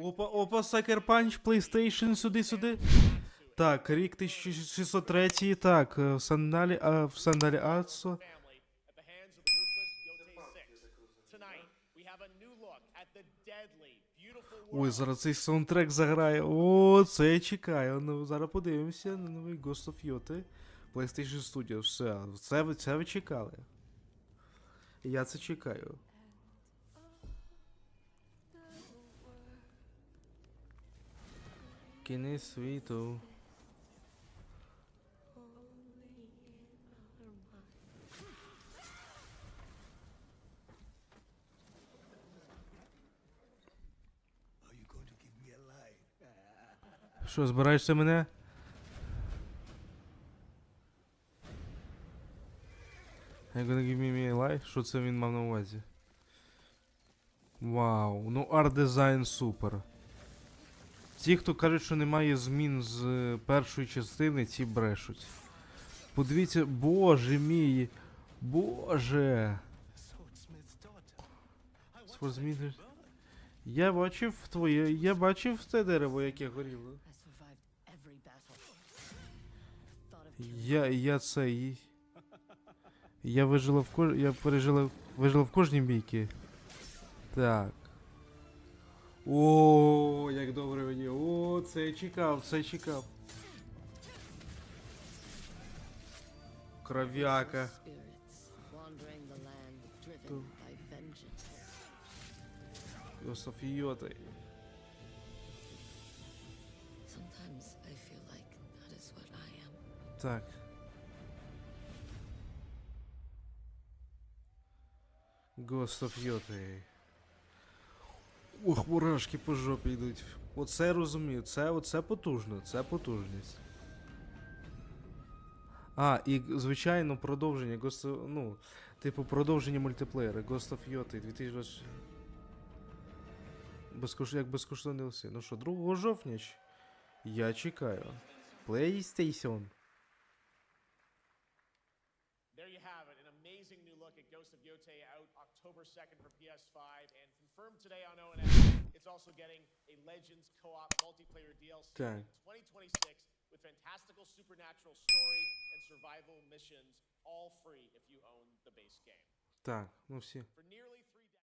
Опа, опа, Sucker Punch, PlayStation, сюди, сюди. Так, рік 1603, так, е, в сандалі, а, в сандалі Ацо. Ой, зараз цей саундтрек заграє. О, це я чекаю. Ну, зараз подивимося на новий Ghost of Yote. PlayStation Studio. Все, це це ви чекали. Я це чекаю. Кінець світу. Are you going to give me a line? Що, збираєшся мене? I'm gonna give me a life? Що це він мав на увазі? Вау, ну арт-дизайн супер. Ті, хто кажуть, що немає змін з е, першої частини, ті брешуть. Подивіться, боже мій. Боже. Я бачив твоє. Я бачив те дерево, яке горіло. Я, я цей. Я вижила в кож... Я пережила. Вижила в кожній бійці. Так. О, як добре мені. О, це я чекав, це я чекав. Кров'яка. Йосиф Йотай. Так. Ghost of Yotei. Ох, мурашки по жопі йдуть. Оце розумію, це оце потужно, це потужність. А, і звичайно продовження Ghost ну, типу продовження мультиплеєра Ghost of Yotei 2020. Безкош... Як безкоштовний DLC. Ну що, 2 жовтня? Я чекаю. PlayStation. There you have it, an amazing new look at Ghost of Yotei out October 2nd for PS5 and confirmed today on O&M. It's also getting a Legends co-op multiplayer DLC Okay. in 2026 with fantastical supernatural story and survival missions, all free if you own the base game. Так, ну всі. For nearly